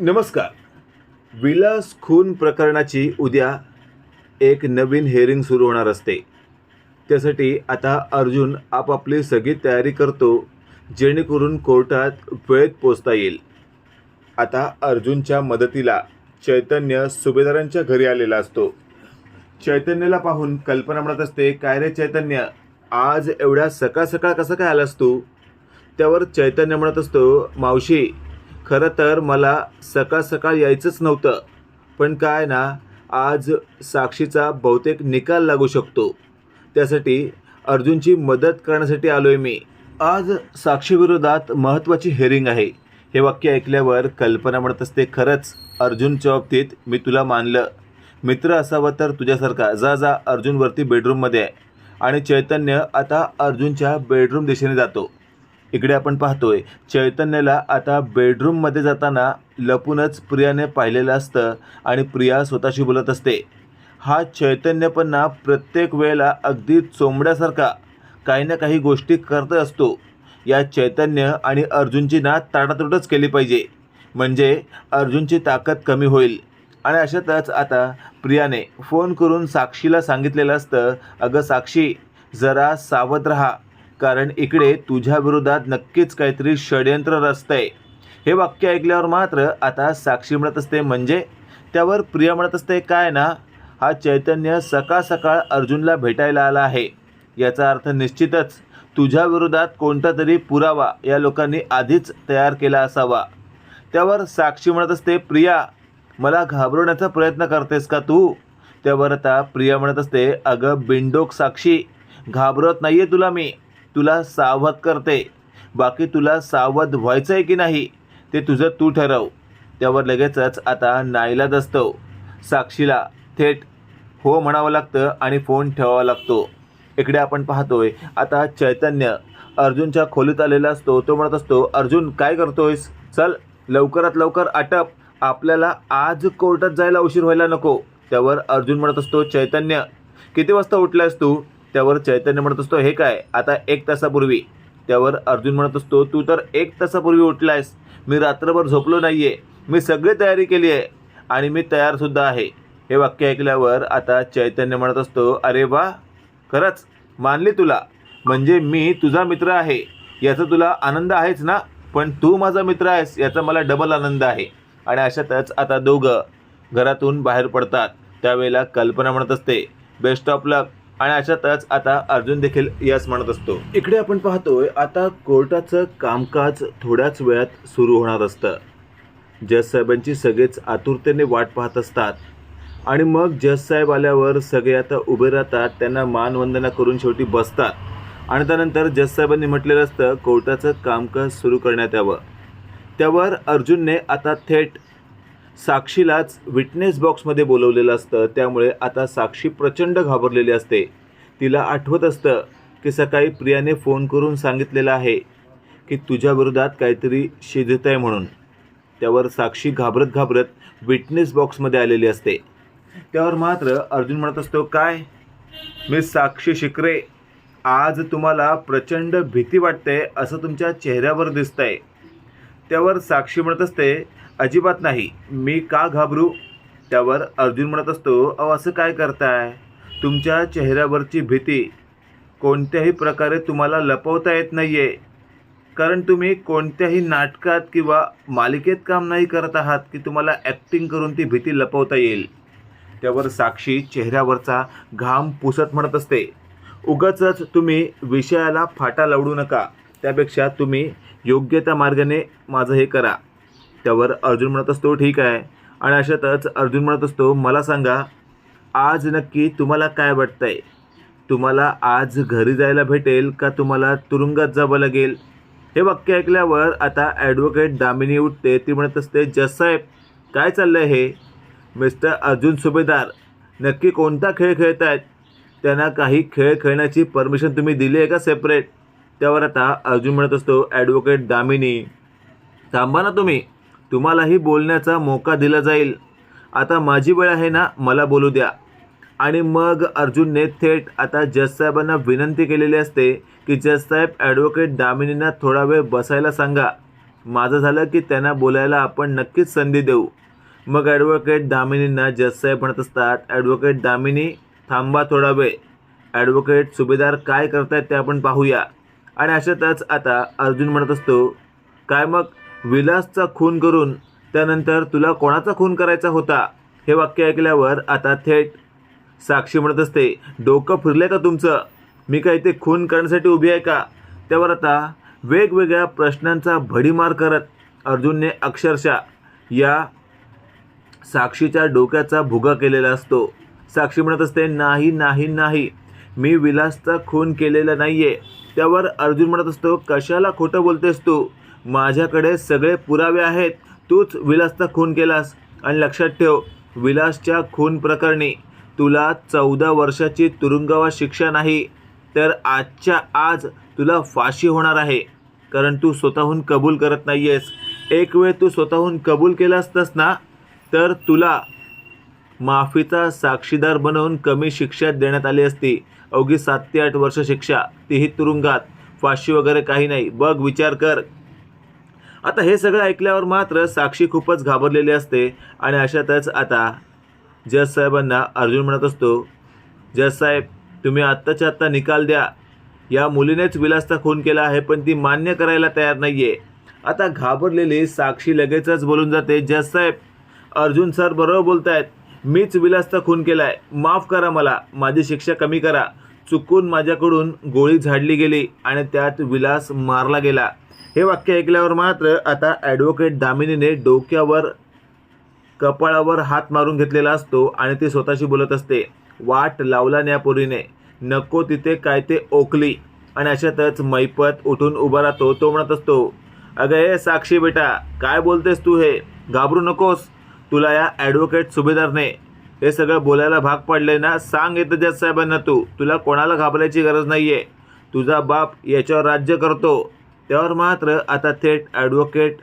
नमस्कार. विलास खून प्रकरणाची उद्या एक नवीन हेअरिंग सुरू होणार असते. त्यासाठी आता अर्जुन आपापली सगळी तयारी करतो जेणेकरून कोर्टात वेळेत पोचता येईल. आता अर्जुनच्या मदतीला चैतन्य सुभेदारांच्या घरी आलेला असतो. चैतन्याला पाहून कल्पना म्हणत असते काय रे चैतन्य? आज एवढ्या सकाळ सकाळ कसं काय आलास तू? त्यावर चैतन्य म्हणत असतो मावशी खरं तर मला सकाळ सकाळ यायचंच नव्हतं. पण काय ना आज साक्षीचा बहुतेक निकाल लागू शकतो. त्यासाठी अर्जुनची मदत करण्यासाठी आलो आहे मी. आज साक्षीविरोधात महत्त्वाची हेअरिंग आहे. हे वाक्य ऐकल्यावर कल्पना म्हणत असते खरंच अर्जुनच्या बाबतीत मी तुला मानलं. मित्र असावा तर तुझ्यासारखा. जा जा अर्जुनवरती बेडरूममध्ये आहे. आणि चैतन्य आता अर्जुनच्या बेडरूम दिशेने जातो. इकडे आपण पाहतोय चैतन्याला आता बेडरूममध्ये जाताना लपूनच प्रियाने पाहिलेलं असतं आणि प्रिया स्वतःशी बोलत असते. हा चैतन्यपणा प्रत्येक वेळेला अगदी चोंबड्यासारखा काही ना काही गोष्टी करत असतो. या चैतन्य आणि अर्जुनची ना ताटातोटच केली पाहिजे. म्हणजे अर्जुनची ताकद कमी होईल. आणि अशातच आता प्रियाने फोन करून साक्षीला सांगितलेलं असतं अगं साक्षी जरा सावध राहा. कारण इकडे तुझ्या विरोधात नक्कीच काहीतरी षडयंत्र रचतंय. हे वाक्य ऐकल्यावर मात्र आता साक्षी म्हणत असते म्हणजे? त्यावर प्रिया म्हणत असते काय ना हा चैतन्य सकाळ सकाळ अर्जुनला भेटायला आला आहे. याचा अर्थ निश्चितच तुझ्या विरोधात कोणता तरी पुरावा या लोकांनी आधीच तयार केला असावा. त्यावर साक्षी म्हणत असते प्रिया मला घाबरवण्याचा प्रयत्न करतेस का तू? त्यावर आता प्रिया म्हणत असते अगं बिंडोक साक्षी घाबरत नाही आहे तुला मी. तुला सावध करते. बाकी तुला सावध व्हायचं आहे की नाही ते तुझं तू ठरव. त्यावर लगेचच आता नाईलाज असतो साक्षीला थेट हो म्हणावं लागतं आणि फोन ठेवावा लागतो. इकडे आपण पाहतोय आता चैतन्य अर्जुनच्या खोलीत आलेला असतो. तो म्हणत असतो अर्जुन काय करतोयस? चल लवकरात लवकर आटप. आपल्याला आज कोर्टात जायला उशीर व्हायला नको. त्यावर अर्जुन म्हणत असतो चैतन्य किती वाजता उठलायस तू? त्यावर चैतन्य म्हणत असतो हे काय? आता एक तासापूर्वी. त्यावर अर्जुन म्हणत असतो तू तर एक तासापूर्वी उठलायस. मी रात्रभर झोपलो नाही आहे मी सगळी तयारी केली आहे आणि मी तयारसुद्धा आहे. हे वाक्य ऐकल्यावर आता चैतन्य म्हणत असतो अरे वा! खरंच? मानली तुला. म्हणजे मी तुझा मित्र आहे. याचा तुला आनंद आहेच ना? पण तू माझा मित्र आहेस याचा मला डबल आनंद आहे. आणि अशातच आता दोघं घरातून बाहेर पडतात. त्यावेळेला कल्पना म्हणत असते बेस्ट ऑफ लक आणि अशातच आता अर्जुन देखील यस म्हणत असतो. इकडे आपण पाहतोय आता कोर्टाचं कामकाज थोड्याच वेळात सुरू होणार असतं. जज साहेबांची सगळेच आतुरतेने वाट पाहत असतात. आणि मग जज साहेब आल्यावर सगळे आता उभे राहतात त्यांना मानवंदना करून शेवटी बसतात. आणि त्यानंतर जज साहेबांनी म्हटलेलं असतं कोर्टाचं कामकाज सुरू करण्यात यावं. त्यावर अर्जुनने आता थेट साक्षीलाच विटनेस बॉक्समध्ये बोलवलेलं असतं. त्यामुळे आता साक्षी प्रचंड घाबरलेली असते. तिला आठवत असतं की सकाळी प्रियाने फोन करून सांगितलेलं आहे की तुझ्या विरोधात काहीतरी शिजत आहे म्हणून. त्यावर साक्षी घाबरत घाबरत विटनेस बॉक्समध्ये आलेली असते. त्यावर मात्र अर्जुन म्हणत असतो काय? मी साक्षी शिकरे. आज तुम्हाला प्रचंड भीती वाटते असं तुमच्या चेहऱ्यावर दिसतंय. त्यावर साक्षी म्हणत असते अजिबात नाही. मी का घाबरू? त्यावर अर्जुन म्हणत असतो अहो असं काय करताय? तुमच्या चेहऱ्यावरची भीती कोणत्याही प्रकारे तुम्हाला लपवता येत नाही आहे कारण तुम्ही कोणत्याही नाटकात किंवा मालिकेत काम नाही करत आहात की तुम्हाला ॲक्टिंग करून ती भीती लपवता येईल. त्यावर साक्षी चेहऱ्यावरचा घाम पुसत म्हणत असते उगाचच तुम्ही विषयाला फाटा लावडू नका. त्यापेक्षा तुम्ही योग्य त्या मार्गाने माझं हे करा. त्यावर अर्जुन म्हणत असतो ठीक आहे. आणि अशातच अर्जुन म्हणत असतो मला सांगा आज नक्की तुम्हाला काय वाटतंय? तुम्हाला आज घरी जायला भेटेल का तुम्हाला तुरुंगात जावं लागेल? हे वाक्य ऐकल्यावर आता ॲडव्होकेट दामिनी उठते. ती म्हणत असते जज साहेब काय आहे हे? मिस्टर अर्जुन सुभेदार नक्की कोणता खेळ खेळत आहेत त्यांना काही खेळ खेळण्याची परमिशन तुम्ही दिली आहे का सेपरेट त्यावर आता अर्जुन म्हणत असतो ॲडव्होकेट दामिनी थांबा ना तुम्ही. तुम्हालाही बोलण्याचा मोका दिला जाईल. आता माझी वेळ आहे ना मला बोलू द्या. आणि मग अर्जुनने थेट आता जजसाहेबांना विनंती केलेली असते की जससाहेब ॲडव्होकेट दामिनींना थोडा वेळ बसायला सांगा. माझं झालं की त्यांना बोलायला आपण नक्कीच संधी देऊ. मग ॲडव्होकेट दामिनींना जजसाहेब म्हणत असतात ॲडव्होकेट दामिनी थांबा थोडा वेळ. ॲडव्होकेट सुभेदार काय करतायत ते आपण पाहूया. आणि अशातच आता अर्जुन म्हणत असतो काय मग? विलासचा खून करून त्यानंतर तुला कोणाचा खून करायचा होता? हे वाक्य ऐकल्यावर आता थेट साक्षी म्हणत असते डोकं फिरलं का तुमचं? मी काय ते खून करण्यासाठी उभी आहे का? त्यावर आता वेगवेगळ्या प्रश्नांचा भडीमार करत अर्जुनने अक्षरशः या साक्षीच्या डोक्याचा भुगा केलेला असतो. साक्षी म्हणत असते नाही नाही नाही. मी विलासचा खून केलेला नाही आहे त्यावर अर्जुन म्हणत असतो कशाला खोटं बोलतेस तू? माझ्याकडे सगळे पुरावे आहेत. तूच विलासचा खून केलास. आणि लक्षात ठेव विलासच्या खून प्रकरणी तुला चौदा वर्षाची तुरुंगवास शिक्षा नाही तर आजच्या आज तुला फाशी होणार आहे. कारण तू स्वतःहून कबूल करत नाही आहेस एक वेळ तू स्वतःहून कबूल केला असतास ना तर तुला माफीचा साक्षीदार बनवून कमी शिक्षा देण्यात आली असती. अवघी सात ते आठ वर्ष शिक्षा तीही तुरुंगात. फाशी वगैरे काही नाही. बघ विचार कर. आता हे सगळं ऐकल्यावर मात्र साक्षी खूपच घाबरलेली असते आणि अशातच आता जज साहेबांना अर्जुन म्हणत असतो जज साहेब तुम्ही आत्ताच्या आत्ता निकाल द्या. या मुलीनेच विलासचा खून केला आहे पण ती मान्य करायला तयार नाही आहे आता घाबरलेली साक्षी लगेचच बोलून जाते जज साहेब अर्जुन सर बरोबर बोलत आहेत मीच विलासचा खून केला आहे माफ करा मला माझी शिक्षा कमी करा. चुकून माझ्याकडून गोळी झाडली गेली आणि त्यात विलास मारला गेला. हे वाक्य ऐकल्यावर मात्र आता ॲडव्होकेट दामिनीने डोक्यावर कपाळावर हात मारून घेतलेला असतो आणि ती स्वतःशी बोलत असते. वाट लावला न्यापुरीने नको तिथे काय ते ओकली. आणि अशातच मैपत उठून उभा राहतो तो म्हणत असतो अगं हे साक्षी बेटा काय बोलतेस तू हे? घाबरू नकोस. तुला या ॲडव्होकेट सुभेदारने हे सगळं बोलायला भाग पडले ना सांग येतं त्या साहेबांना तू. तुला कोणाला घाबरायची गरज नाही आहे तुझा बाप याच्यावर राज्य करतो. त्यावर मात्र आता थेट ॲडव्होकेट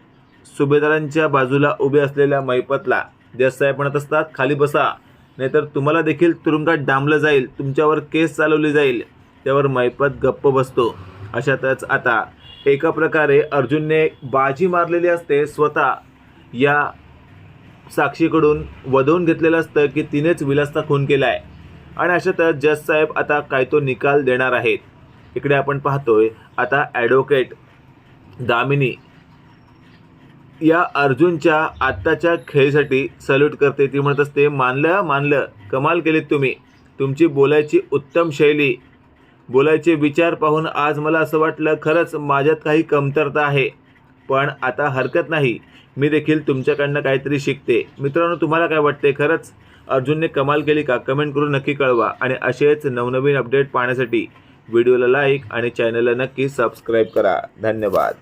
सुभेदारांच्या बाजूला उभे असलेल्या मैपतला. देसाहेब म्हणत असतात खाली बसा. नाहीतर तुम्हाला देखील तुरुंगात डांबलं जाईल. तुमच्यावर केस चालवली जाईल. त्यावर मैपत गप्प बसतो. अशातच आता एका प्रकारे अर्जुनने बाजी मारलेली असते स्वतः. या साक्षीकडून वधवून घेतलेलं असतं की तिनेच विलासचा खून केला आहे आणि अशातच जज साहेब आता काय तो निकाल देणार आहेत. इकडे आपण पाहतोय आता ॲडव्होकेट दामिनी या अर्जुनच्या आत्ताच्या खेळीसाठी सल्यूट करते. ती म्हणत असते मानलं मानलं कमाल केलीत तुम्ही. तुमची बोलायची उत्तम शैली बोलायचे विचार पाहून आज मला असं वाटलं खरंच माझ्यात काही कमतरता आहे. पण आता हरकत नाही. मी देखील तुमच्याकडनं काहीतरी शिकते. मित्रांनो तुम्हाला काय वाटते खरंच? अर्जुनने कमाल केली का? कमेंट करून नक्की कळवा. आणि असेच नवनवीन अपडेट पाहण्यासाठी व्हिडिओला लाईक आणि चॅनलला नक्की सबस्क्राईब करा. धन्यवाद.